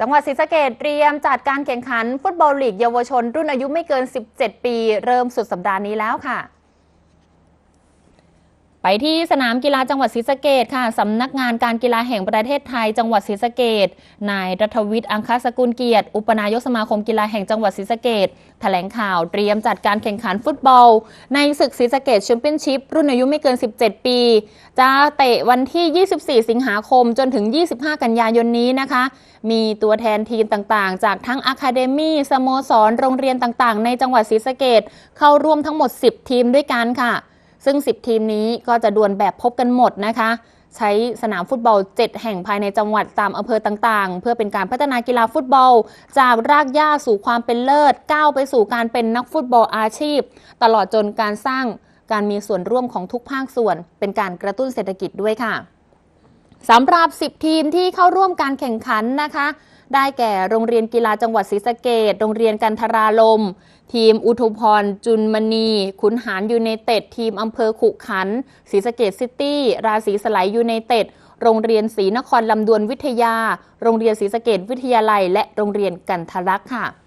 จังหวัดศรีสะเกดเตรียมจัดการแข่งขันฟุตบอลลีกเยาวชน รุ่นอายุไม่เกิน 17 ปี เริ่มสุดสัปดาห์นี้แล้วค่ะ ไปที่สนามกีฬาจังหวัดศรีสะเกดค่ะสำนักงานการกีฬาแห่งประเทศไทย จังหวัดศรีสะเกดนายรัฐวิทย์อังคสกุลเกียรติ อุปนายกสมาคมกีฬาแห่งจังหวัดศรีสะเกดแถลงข่าวเตรียมจัดการแข่งขันฟุตบอล ในศึกศรีสะเกดแชมเปี้ยนชิพรุ่นอายุไม่เกิน 17 ปี จะเตะวันที่ 24 สิงหาคมจนถึง 25 กันยายนนี้นะคะ มีตัวแทนทีมต่างๆ จากทั้งอะคาเดมี่สโมสรโรงเรียนต่างๆ ในจังหวัดศรีสะเกดเข้าร่วมทั้งหมด 10 ทีมด้วยกันค่ะ ซึ่ง 10 ทีมนี้ก็จะดวลแบบพบกันหมดนะคะ ใช้สนามฟุตบอล 7 แห่งภายในจังหวัดตามอำเภอต่างๆ เพื่อเป็นการพัฒนากีฬาฟุตบอล จากรากหญ้าสู่ความเป็นเลิศก้าวไปสู่การเป็นนักฟุตบอลอาชีพ ตลอดจนการสร้างการมีส่วนร่วมของทุกภาคส่วน เป็นการกระตุ้นเศรษฐกิจด้วยค่ะสำหรับ 10 ทีมที่เข้าร่วมการแข่งขันนะคะ ได้แก่โรงเรียนกีฬาจังหวัดศรีสะเกดโรงเรียนกันทราลม ทีมอุทุพร จุนมณี ขุนหารยูไนเต็ด ทีมอำเภอขุขันศรีสะเกดซิตี้ ราศีสไลยูไนเต็ด โรงเรียนศรีนครลำดวนวิทยา โรงเรียนศรีสะเกดวิทยาลัย และโรงเรียนกันทรักษ์ค่ะ